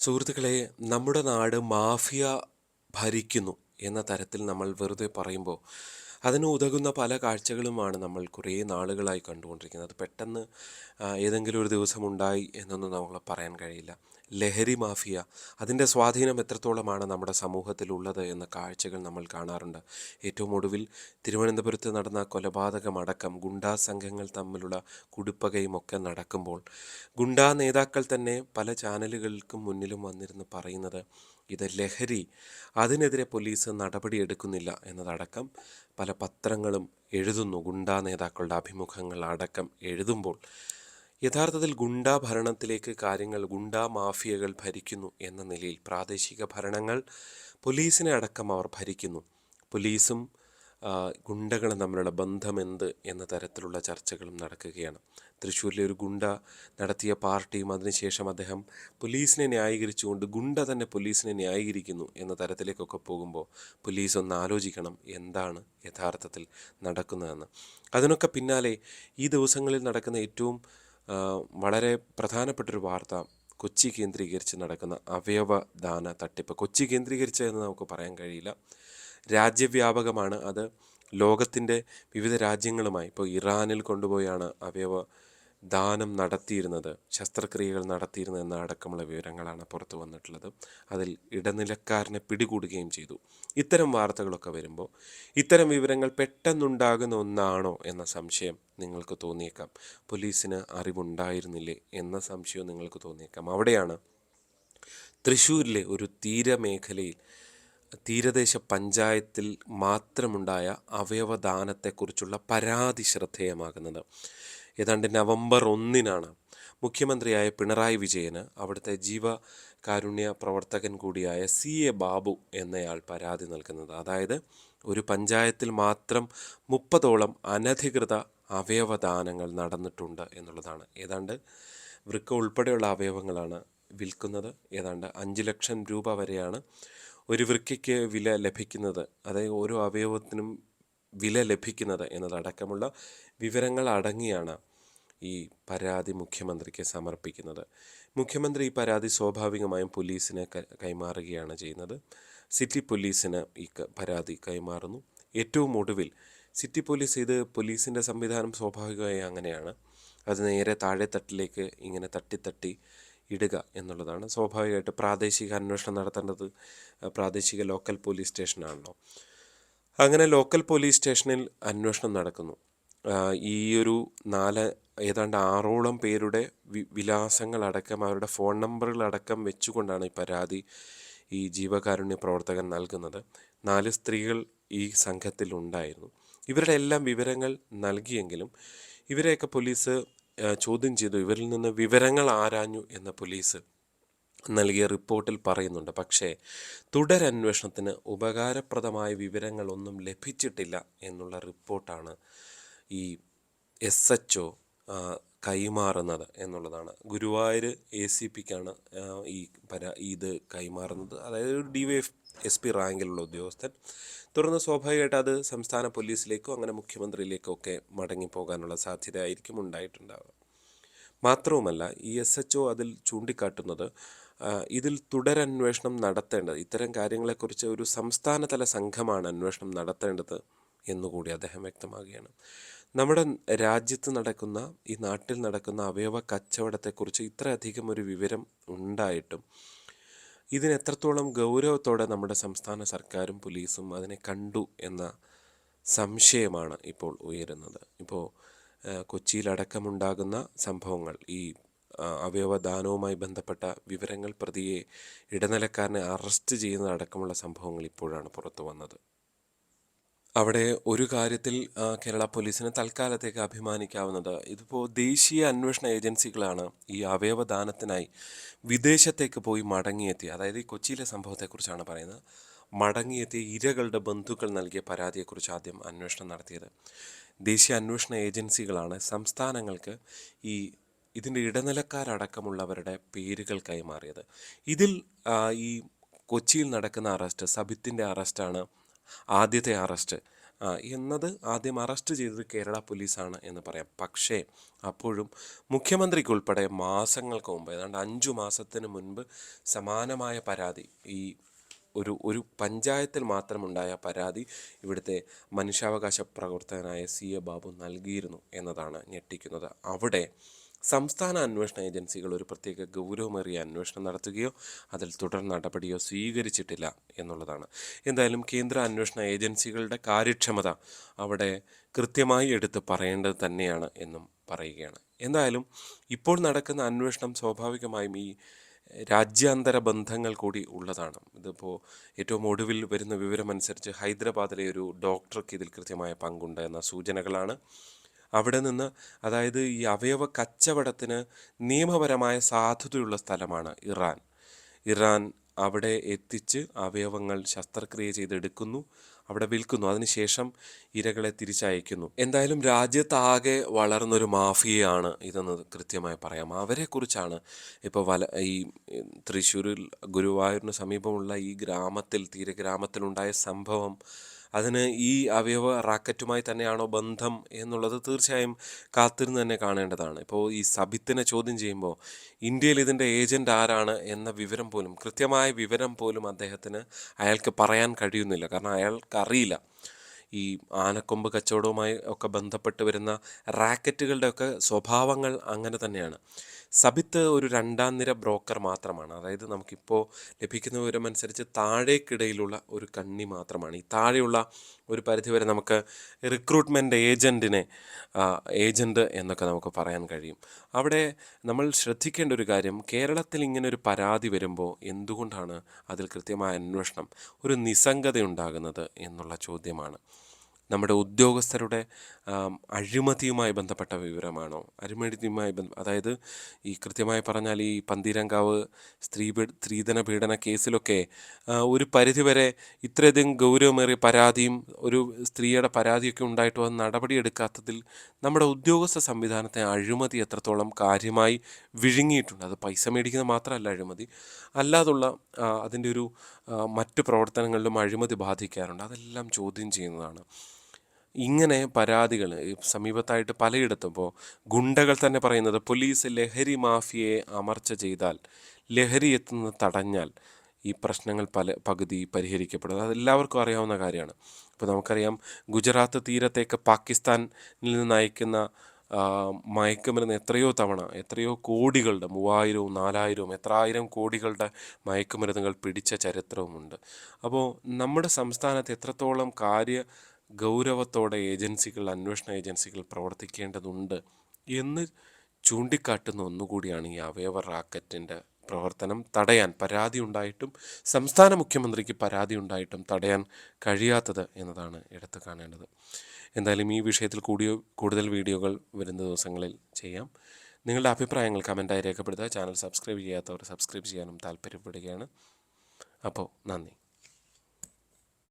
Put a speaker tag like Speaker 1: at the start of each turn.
Speaker 1: സുഹൃത്തുക്കളെ നമ്മുടെ നാട് മാഫിയ ഭരിക്കുന്നു എന്ന തരത്തിൽ നമ്മൾ വെറുതെ പറയുമ്പോൾ അതിന് ഉതകുന്ന പല കാഴ്ചകളുമാണ് നമ്മൾ കുറേ നാളുകളായി കണ്ടുകൊണ്ടിരിക്കുന്നത്. പെട്ടെന്ന് ഏതെങ്കിലും ഒരു ദിവസം ഉണ്ടായി എന്നൊന്നും നമ്മൾ പറയാൻ കഴിയില്ല. ലഹരി മാഫിയ അതിന്റെ സ്വാധീനം എത്രത്തോളമാണ് നമ്മുടെ സമൂഹത്തിലുള്ളത് എന്ന കാഴ്ചകൾ നമ്മൾ കാണാറുണ്ട്. ഏറ്റവും ഒടുവിൽ തിരുവനന്തപുരത്ത് നടന്ന കൊലപാതകമടക്കം ഗുണ്ടാ സംഘങ്ങൾ തമ്മിലുള്ള കുടിപ്പകയും ഒക്കെ നടക്കുമ്പോൾ ഗുണ്ടാ നേതാക്കൾ തന്നെ പല ചാനലുകൾക്കും മുന്നിലും വന്നിരുന്ന് പറയുന്നത് ഇത് ലഹരി അതിനെതിരെ പോലീസ് നടപടിയെടുക്കുന്നില്ല എന്നതടക്കം പല പത്രങ്ങളും എഴുതുന്നു. ഗുണ്ടാ നേതാക്കളുടെ അഭിമുഖങ്ങൾ അടക്കം എഴുതുമ്പോൾ യഥാർത്ഥത്തിൽ ഗുണ്ടാ ഭരണത്തിലേക്ക് കാര്യങ്ങൾ ഗുണ്ടാ മാഫിയകൾ ഭരിക്കുന്നു എന്ന നിലയിൽ പ്രാദേശിക ഭരണങ്ങൾ പോലീസിനെ അടക്കം അവർ ഭരിക്കുന്നു. പോലീസും ഗുണ്ടകളും തമ്മിലുള്ള ബന്ധം എന്ത് എന്ന തരത്തിലുള്ള ചർച്ചകളും നടക്കുകയാണ്. തൃശ്ശൂരിലെ ഒരു ഗുണ്ട നടത്തിയ പാർട്ടിയും അതിനുശേഷം അദ്ദേഹം പോലീസിനെ ന്യായീകരിച്ചുകൊണ്ട് ഗുണ്ട തന്നെ പോലീസിനെ ന്യായീകരിക്കുന്നു എന്ന തരത്തിലേക്കൊക്കെ പോകുമ്പോൾ പോലീസ് ഒന്ന് ആലോചിക്കണം എന്താണ് യഥാർത്ഥത്തിൽ നടക്കുന്നതെന്ന്. അതിനൊക്കെ പിന്നാലെ ഈ ദിവസങ്ങളിൽ നടക്കുന്ന ഏറ്റവും വളരെ പ്രധാനപ്പെട്ടൊരു വാർത്ത കൊച്ചി കേന്ദ്രീകരിച്ച് നടക്കുന്ന അവയവദാന തട്ടിപ്പ്. കൊച്ചി കേന്ദ്രീകരിച്ച് എന്ന് നമുക്ക് പറയാൻ കഴിയില്ല. രാജ്യവ്യാപകമാണ് അത്. ലോകത്തിന്റെ വിവിധ രാജ്യങ്ങളുമായി ഇപ്പോൾ ഇറാനിൽ കൊണ്ടുപോയാണ് അവയവ ദാനം നടത്തിയിരുന്നത് ശസ്ത്രക്രിയകൾ നടത്തിയിരുന്നത് എന്ന അടക്കമുള്ള വിവരങ്ങളാണ് പുറത്തു വന്നിട്ടുള്ളത്. അതിൽ ഇടനിലക്കാരനെ പിടികൂടുകയും ചെയ്തു. ഇത്തരം വാർത്തകളൊക്കെ വരുമ്പോൾ ഇത്തരം വിവരങ്ങൾ പെട്ടെന്നുണ്ടാകുന്ന ഒന്നാണോ എന്ന സംശയം നിങ്ങൾക്ക് തോന്നിയേക്കാം. പോലീസിന് അറിവുണ്ടായിരുന്നില്ലേ എന്ന സംശയവും നിങ്ങൾക്ക് തോന്നിയേക്കാം. അവിടെയാണ് തൃശ്ശൂരിലെ ഒരു തീരമേഖലയിൽ തീരദേശ പഞ്ചായത്തിൽ മാത്രമുണ്ടായ അവയവദാനത്തെക്കുറിച്ചുള്ള പരാതി ശ്രദ്ധേയമാകുന്നത് ഏതാണ്ട് നവംബർ ഒന്നിനാണ് മുഖ്യമന്ത്രിയായ പിണറായി വിജയന് അവിടുത്തെ ജീവകാരുണ്യ പ്രവർത്തകൻ കൂടിയായ സി എ ബാബു എന്നയാൾ പരാതി നൽകുന്നത്. അതായത് ഒരു പഞ്ചായത്തിൽ മാത്രം മുപ്പതോളം അനധികൃത അവയവദാനങ്ങൾ നടന്നിട്ടുണ്ട് എന്നുള്ളതാണ്. ഏതാണ്ട് വൃക്ക ഉൾപ്പെടെയുള്ള അവയവങ്ങളാണ് വിൽക്കുന്നത്. ഏതാണ്ട് അഞ്ച് ലക്ഷം രൂപ വരെയാണ് ഒരു വൃക്കയ്ക്ക് വില ലഭിക്കുന്നത്. അതായത് ഓരോ അവയവത്തിനും വില ലഭിക്കുന്നത് എന്നതടക്കമുള്ള വിവരങ്ങൾ അടങ്ങിയാണ് ഈ പരാതി മുഖ്യമന്ത്രിക്ക് സമർപ്പിക്കുന്നത്. മുഖ്യമന്ത്രി ഈ പരാതി സ്വാഭാവികമായും പോലീസിന് കൈമാറുകയാണ് ചെയ്യുന്നത്. സിറ്റി പോലീസിന് ഈ പരാതി കൈമാറുന്നു. ഏറ്റവും ഒടുവിൽ സിറ്റി പോലീസ് ഇത് പോലീസിന്റെ സംവിധാനം സ്വാഭാവികമായി അങ്ങനെയാണ്. അത് നേരെ താഴെത്തട്ടിലേക്ക് ഇങ്ങനെ തട്ടി തട്ടി ഇടുക എന്നുള്ളതാണ്. സ്വാഭാവികമായിട്ട് പ്രാദേശിക അന്വേഷണം നടത്തേണ്ടത് പ്രാദേശിക ലോക്കൽ പോലീസ് സ്റ്റേഷനാണല്ലോ. അങ്ങനെ ലോക്കൽ പോലീസ് സ്റ്റേഷനിൽ അന്വേഷണം നടക്കുന്നു. ഈ ഒരു നാല് ഏതാണ്ട് ആറോളം പേരുടെ വി വിലാസങ്ങളടക്കം അവരുടെ ഫോൺ നമ്പറുകളടക്കം വെച്ചുകൊണ്ടാണ് ഈ പരാതി ഈ ജീവകാരുണ്യ പ്രവർത്തകൻ നൽകുന്നത്. നാല് സ്ത്രീകൾ ഈ സംഘത്തിൽ ഉണ്ടായിരുന്നു ഇവരുടെ എല്ലാം വിവരങ്ങൾ നൽകിയെങ്കിലും ഇവരെയൊക്കെ പോലീസ് ചോദ്യം ചെയ്തു. ഇവരിൽ നിന്ന് വിവരങ്ങൾ ആരാഞ്ഞു എന്ന പോലീസ് നൽകിയ റിപ്പോർട്ടിൽ പറയുന്നുണ്ട്. പക്ഷേ തുടരന്വേഷണത്തിന് ഉപകാരപ്രദമായ വിവരങ്ങളൊന്നും ലഭിച്ചിട്ടില്ല എന്നുള്ള റിപ്പോർട്ടാണ് ഈ എസ് എച്ച് ഒ കൈമാറുന്നത് എന്നുള്ളതാണ്. ഗുരുവായൂർ എ സി പിക്കാണ് ഈ പരാ ഇത് കൈമാറുന്നത്. അതായത് ഒരു ഡി വൈ എസ് പി റാങ്കിലുള്ള ഉദ്യോഗസ്ഥൻ. തുടർന്ന് സ്വാഭാവികമായിട്ട് അത് സംസ്ഥാന പോലീസിലേക്കോ അങ്ങനെ മുഖ്യമന്ത്രിയിലേക്കോ ഒക്കെ മടങ്ങിപ്പോകാനുള്ള സാധ്യതയായിരിക്കും ഉണ്ടായിട്ടുണ്ടാവുക. മാത്രവുമല്ല ഈ എസ് എച്ച് ഒ അതിൽ ചൂണ്ടിക്കാട്ടുന്നത് ഇതിൽ തുടരന്വേഷണം നടത്തേണ്ടത് ഇത്തരം കാര്യങ്ങളെക്കുറിച്ച് ഒരു സംസ്ഥാനതല സംഘമാണ് അന്വേഷണം നടത്തേണ്ടത് എന്നുകൂടി അദ്ദേഹം വ്യക്തമാക്കുകയാണ്. നമ്മുടെ രാജ്യത്ത് നടക്കുന്ന ഈ നാട്ടിൽ നടക്കുന്ന അവയവ കച്ചവടത്തെക്കുറിച്ച് ഇത്രയധികം ഒരു വിവരം ഉണ്ടായിട്ടും ഇതിന് എത്രത്തോളം ഗൗരവത്തോടെ നമ്മുടെ സംസ്ഥാന സർക്കാരും പോലീസും അതിനെ കണ്ടു എന്ന സംശയമാണ് ഇപ്പോൾ ഉയരുന്നത്. ഇപ്പോൾ കൊച്ചിയിലടക്കമുണ്ടാകുന്ന സംഭവങ്ങൾ ഈ അവയവദാനവുമായി ബന്ധപ്പെട്ട വിവരങ്ങൾ പ്രതിയെ ഇടനിലക്കാരനെ അറസ്റ്റ് ചെയ്യുന്നതടക്കമുള്ള സംഭവങ്ങൾ ഇപ്പോഴാണ് പുറത്തു വന്നത്. അവിടെ ഒരു കാര്യത്തിൽ കേരള പോലീസിന് തൽക്കാലത്തേക്ക് അഭിമാനിക്കാവുന്നത്. ഇതിപ്പോൾ ദേശീയ അന്വേഷണ ഏജൻസികളാണ് ഈ അവയവദാനത്തിനായി വിദേശത്തേക്ക് പോയി മടങ്ങിയെത്തി അതായത് ഈ കൊച്ചിയിലെ സംഭവത്തെക്കുറിച്ചാണ് പറയുന്നത്. മടങ്ങിയെത്തിയ ഇരകളുടെ ബന്ധുക്കൾ നൽകിയ പരാതിയെക്കുറിച്ച് ആദ്യം അന്വേഷണം നടത്തിയത് ദേശീയ അന്വേഷണ ഏജൻസികളാണ്. സംസ്ഥാനങ്ങൾക്ക് ഈ ഇതിന്റെ ഇടനിലക്കാരടക്കമുള്ളവരുടെ പേരുകൾ കൈമാറിയത്. ഇതിൽ ഈ കൊച്ചിയിൽ നടക്കുന്ന അറസ്റ്റ് സബിത്തിന്റെ അറസ്റ്റാണ് ആദ്യത്തെ അറസ്റ്റ്. എന്നത് ആദ്യം അറസ്റ്റ് ചെയ്തത് കേരള പോലീസാണ് എന്ന് പറയാം. പക്ഷേ അപ്പോഴും മുഖ്യമന്ത്രിക്കുൾപ്പെടെ മാസങ്ങൾക്ക് മുമ്പ് ഏതാണ്ട് അഞ്ചു മാസത്തിന് മുൻപ് സമാനമായ പരാതി ഈ ഒരു ഒരു പഞ്ചായത്തിൽ മാത്രമുണ്ടായ പരാതി ഇവിടുത്തെ മനുഷ്യാവകാശ പ്രവർത്തകനായ സി എ ബാബു നൽകിയിരുന്നു എന്നതാണ് ഞെട്ടിക്കുന്നത്. അവിടെ സംസ്ഥാന അന്വേഷണ ഏജൻസികൾ ഒരു പ്രത്യേക ഗൗരവമേറിയ അന്വേഷണം നടത്തുകയോ അതിൽ തുടർ നടപടിയോ സ്വീകരിച്ചിട്ടില്ല എന്നുള്ളതാണ്. എന്തായാലും കേന്ദ്ര അന്വേഷണ ഏജൻസികളുടെ കാര്യക്ഷമത അവിടെ കൃത്യമായി എടുത്ത് പറയേണ്ടത് തന്നെയാണ് എന്നും പറയുകയാണ്. എന്തായാലും ഇപ്പോൾ നടക്കുന്ന അന്വേഷണം സ്വാഭാവികമായും ഈ രാജ്യാന്തര ബന്ധങ്ങൾ കൂടി ഉള്ളതാണ്. ഇതിപ്പോൾ ഏറ്റവും ഒടുവിൽ വരുന്ന വിവരമനുസരിച്ച് ഹൈദരാബാദിലെ ഒരു ഡോക്ടർക്ക് ഇതിൽ കൃത്യമായ പങ്കുണ്ട് എന്ന സൂചനകളാണ് അവിടെ നിന്ന് അതായത് ഈ അവയവ കച്ചവടത്തിന് നിയമപരമായ സാധുതയുള്ള സ്ഥലമാണ് ഇറാൻ. ഇറാൻ അവിടെ എത്തിച്ച് അവയവങ്ങൾ ശസ്ത്രക്രിയ ചെയ്തെടുക്കുന്നു അവിടെ വിൽക്കുന്നു അതിനുശേഷം ഇരകളെ തിരിച്ചയക്കുന്നു. എന്തായാലും രാജ്യത്താകെ വളർന്നൊരു മാഫിയയാണ് ഇതെന്ന് കൃത്യമായി പറയാം. അവരെക്കുറിച്ചാണ് ഇപ്പോൾ വല ഈ തൃശ്ശൂരിൽ ഗുരുവായൂരിന് സമീപമുള്ള ഈ ഗ്രാമത്തിൽ തീരഗ്രാമത്തിലുണ്ടായ സംഭവം അതിന് ഈ അവയവ റാക്കറ്റുമായി തന്നെയാണോ ബന്ധം എന്നുള്ളത് തീർച്ചയായും കാത്തിരുന്ന് തന്നെ കാണേണ്ടതാണ്. ഇപ്പോൾ ഈ സബിത്തിനെ ചോദ്യം ചെയ്യുമ്പോൾ ഇന്ത്യയിൽ ഇതിന്റെ ഏജന്റ് ആരാണ് എന്ന വിവരം പോലും കൃത്യമായ വിവരം പോലും അദ്ദേഹത്തിന് അയാൾക്ക് പറയാൻ കഴിയുന്നില്ല. കാരണം അയാൾക്ക് അറിയില്ല. ഈ ആനക്കൊമ്പ് കച്ചവടവുമായി ഒക്കെ ബന്ധപ്പെട്ട് വരുന്ന റാക്കറ്റുകളുടെയൊക്കെ സ്വഭാവങ്ങൾ അങ്ങനെ തന്നെയാണ്. സബിത്ത് ഒരു രണ്ടാം നിര ബ്രോക്കർ മാത്രമാണ്. അതായത് നമുക്കിപ്പോൾ ലഭിക്കുന്ന വിവരം അനുസരിച്ച് താഴേക്കിടയിലുള്ള ഒരു കണ്ണി മാത്രമാണ്. ഈ താഴെയുള്ള ഒരു പരിധിവരെ നമുക്ക് റിക്രൂട്ട്മെന്റ് ഏജന്റിനെ ഏജന്റ് എന്നൊക്കെ നമുക്ക് പറയാൻ കഴിയും. അവിടെ നമ്മൾ ശ്രദ്ധിക്കേണ്ട ഒരു കാര്യം കേരളത്തിൽ ഇങ്ങനെ ഒരു പരാതി വരുമ്പോൾ എന്തുകൊണ്ടാണ് അതിൽ കൃത്യമായ അന്വേഷണം ഒരു നിസ്സംഗത ഉണ്ടാകുന്നത് എന്നുള്ള ചോദ്യമാണ്. നമ്മുടെ ഉദ്യോഗസ്ഥരുടെ അഴിമതിയുമായി ബന്ധപ്പെട്ട വിവരമാണോ? അഴിമതിയുമായി ബന്ധ അതായത് ഈ കൃത്യമായി പറഞ്ഞാൽ ഈ പന്തീരങ്കാവ് സ്ത്രീ സ്ത്രീധന പീഡന കേസിലൊക്കെ ഒരു പരിധിവരെ ഇത്രയധികം ഗൗരവമേറിയ പരാതിയും ഒരു സ്ത്രീയുടെ പരാതിയൊക്കെ ഉണ്ടായിട്ട് അത് നടപടിയെടുക്കാത്തതിൽ നമ്മുടെ ഉദ്യോഗസ്ഥ സംവിധാനത്തെ അഴിമതി എത്രത്തോളം കാര്യമായി വിഴുങ്ങിയിട്ടുണ്ട്. അത് പൈസ മേടിക്കുന്ന മാത്രമല്ല അഴിമതി. അല്ലാതുള്ള അതിന്റെ ഒരു മറ്റു പ്രവർത്തനങ്ങളിലും അഴിമതി ബാധിക്കാറുണ്ട്. അതെല്ലാം ചോദ്യം ചെയ്യുന്നതാണ്. ഇങ്ങനെ പരാതികൾ സമീപത്തായിട്ട് പലയിടത്തും ഇപ്പോൾ ഗുണ്ടകൾ തന്നെ പറയുന്നത് പോലീസ് ലഹരി മാഫിയയെ അമർച്ച ചെയ്താൽ ലഹരി എത്തുന്നത് തടഞ്ഞാൽ ഈ പ്രശ്നങ്ങൾ പല പകുതി പരിഹരിക്കപ്പെടും അത് എല്ലാവർക്കും അറിയാവുന്ന കാര്യമാണ്. ഇപ്പോൾ നമുക്കറിയാം ഗുജറാത്ത് തീരത്തേക്ക് പാകിസ്ഥാനിൽ നിന്ന് അയക്കുന്ന മയക്കുമരുന്ന് എത്രയോ തവണ എത്രയോ കോടികളുടെ മൂവായിരവും നാലായിരവും എത്ര ആയിരം കോടികളുടെ മയക്കുമരുന്നുകൾ പിടിച്ച ചരിത്രവുമുണ്ട്. അപ്പോൾ നമ്മുടെ സംസ്ഥാനത്ത് എത്രത്തോളം കാര്യ ഗൗരവത്തോടെ ഏജൻസികൾ അന്വേഷണ ഏജൻസികൾ പ്രവർത്തിക്കേണ്ടതുണ്ട് എന്ന് ചൂണ്ടിക്കാട്ടുന്ന ഒന്നുകൂടിയാണ് ഈ അവയവ റാക്കറ്റിന്റെ പ്രവർത്തനം. തടയാൻ പരാതി ഉണ്ടായിട്ടും സംസ്ഥാന മുഖ്യമന്ത്രിക്ക് പരാതി ഉണ്ടായിട്ടും തടയാൻ കഴിയാത്തത് എന്നതാണ് എടുത്തു കാണേണ്ടത്. എന്തായാലും ഈ വിഷയത്തിൽ കൂടിയ കൂടുതൽ വീഡിയോകൾ വരുന്ന ദിവസങ്ങളിൽ ചെയ്യാം. നിങ്ങളുടെ അഭിപ്രായങ്ങൾ കമന്റായി രേഖപ്പെടുത്തുക. ചാനൽ സബ്സ്ക്രൈബ് ചെയ്യാത്തവർ സബ്സ്ക്രൈബ് ചെയ്യാനും താല്പര്യപ്പെടുകയാണ്. അപ്പോൾ നന്ദി.